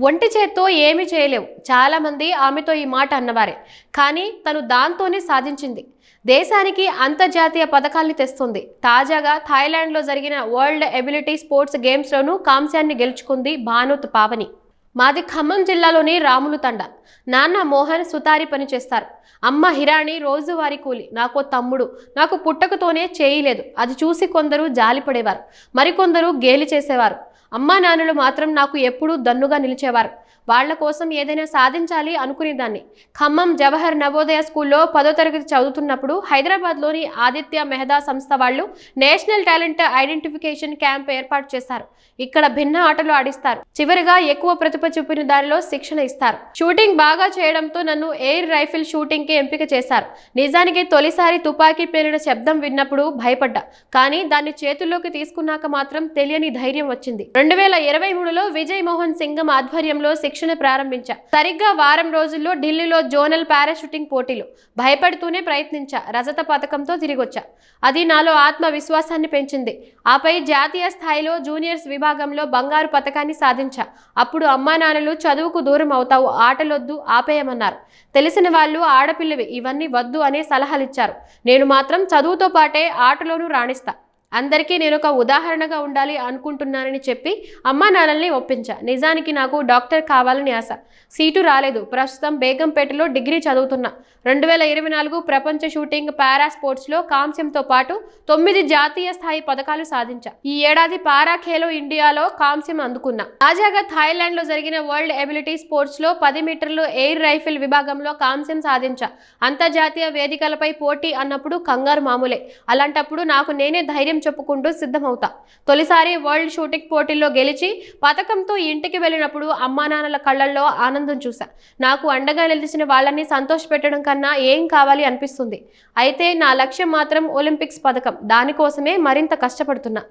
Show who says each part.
Speaker 1: ఒంటి చేత్తో ఏమీ చేయలేవు. చాలామంది ఆమెతో ఈ మాట అన్నవారే. కానీ తను దాంతోనే సాధించింది. దేశానికి అంతర్జాతీయ పథకాల్ని తెస్తుంది. తాజాగా థాయిలాండ్లో జరిగిన వరల్డ్ ఎబిలిటీ స్పోర్ట్స్ గేమ్స్లోనూ కాంస్యాన్ని గెలుచుకుంది భానుత్ పావని. మాది ఖమ్మం జిల్లాలోని రాములు తండ. నాన్న మోహన్ సుతారి పని చేస్తారు. అమ్మ హిరాణి రోజువారీ కూలి. నాకో తమ్ముడు. నాకు పుట్టకతోనే చేయలేదు అది చూసి కొందరు జాలిపడేవారు. మరికొందరు గేలి చేసేవారు. అమ్మా నాన్నలు మాత్రం నాకు ఎప్పుడూ దన్నుగా నిలిచేవారు. వాళ్ళ కోసం ఏదైనా సాధించాలి అనుకునేదాన్ని. ఖమ్మం జవహర్ నవోదయ స్కూల్లో పదో తరగతి చదువుతున్నప్పుడు హైదరాబాద్లోని ఆదిత్య మెహదా సంస్థ వాళ్ళు నేషనల్ టాలెంట్ ఐడెంటిఫికేషన్ క్యాంప్ ఏర్పాటు చేశారు ఇక్కడ భిన్న ఆటలు ఆడిస్తారు. చివరిగా ఎక్కువ ప్రతిభ చూపిన దానిలో శిక్షణ ఇస్తారు. షూటింగ్ బాగా చేయడంతో నన్ను ఎయిర్ రైఫిల్ షూటింగ్కి ఎంపిక చేశారు. నిజానికి తొలిసారి తుపాకీ పేలిన శబ్దం విన్నప్పుడు భయపడ్డా. కానీ దాన్ని చేతుల్లోకి తీసుకున్నాక మాత్రం తెలియని ధైర్యం వచ్చింది. రెండు వేల ఇరవై మూడులో విజయ్ మోహన్ సింగం ఆధ్వర్యంలో శిక్షణ ప్రారంభించా. సరిగ్గా వారం రోజుల్లో ఢిల్లీలో జోనల్ పారాషూటింగ్ పోటీలు. భయపడుతూనే ప్రయత్నించా. రజత పథకంతో తిరిగొచ్చా. అది నాలో ఆత్మవిశ్వాసాన్ని పెంచింది. ఆపై జాతీయ స్థాయిలో జూనియర్స్ విభాగంలో బంగారు పథకాన్ని సాధించా. అప్పుడు అమ్మా నాన్నలు చదువుకు దూరం అవుతావు ఆటలొద్దు ఆపేయమన్నారు. తెలిసిన వాళ్ళు ఆడపిల్లవి ఇవన్నీ వద్దు అనే సలహాలిచ్చారు. నేను మాత్రం చదువుతో పాటే ఆటలోనూ రాణిస్తా. అందరికీ నేను ఒక ఉదాహరణగా ఉండాలి అనుకుంటున్నానని చెప్పి అమ్మా నాన్నల్ని ఒప్పించా. నిజానికి నాకు డాక్టర్ కావాలని ఆశ. సీటు రాలేదు. ప్రస్తుతం బేగంపేటలో డిగ్రీ చదువుతున్నా. రెండు వేల ఇరవై నాలుగు ప్రపంచ షూటింగ్ పారా స్పోర్ట్స్లో కాంస్యంతో పాటు తొమ్మిది జాతీయ స్థాయి పథకాలు సాధించా. ఈ ఏడాది పారా ఖేలో ఇండియాలో కాంస్యం అందుకున్నా. తాజాగా థాయిలాండ్లో జరిగిన వరల్డ్ ఎబిలిటీ స్పోర్ట్స్లో పది మీటర్లు ఎయిర్ రైఫిల్ విభాగంలో కాంస్యం సాధించా. అంతర్జాతీయ వేదికలపై పోటీ అన్నప్పుడు కంగారు మామూలే. అలాంటప్పుడు నాకు నేనే ధైర్యం చెప్పుకుంటూ సిద్ధమవుతా. తొలిసారి వరల్డ్ షూటింగ్ పోటీల్లో గెలిచి పథకంతో ఇంటికి వెళ్ళినప్పుడు అమ్మా నాన్నల కళ్ళల్లో ఆనందం చూశా. నాకు అండగా నిలిచిన వాళ్ళని సంతోషపెట్టడం కన్నా ఏం కావాలి అనిపిస్తుంది. అయితే నా లక్ష్యం మాత్రం ఒలింపిక్స్ పథకం. దానికోసమే మరింత కష్టపడుతున్నా.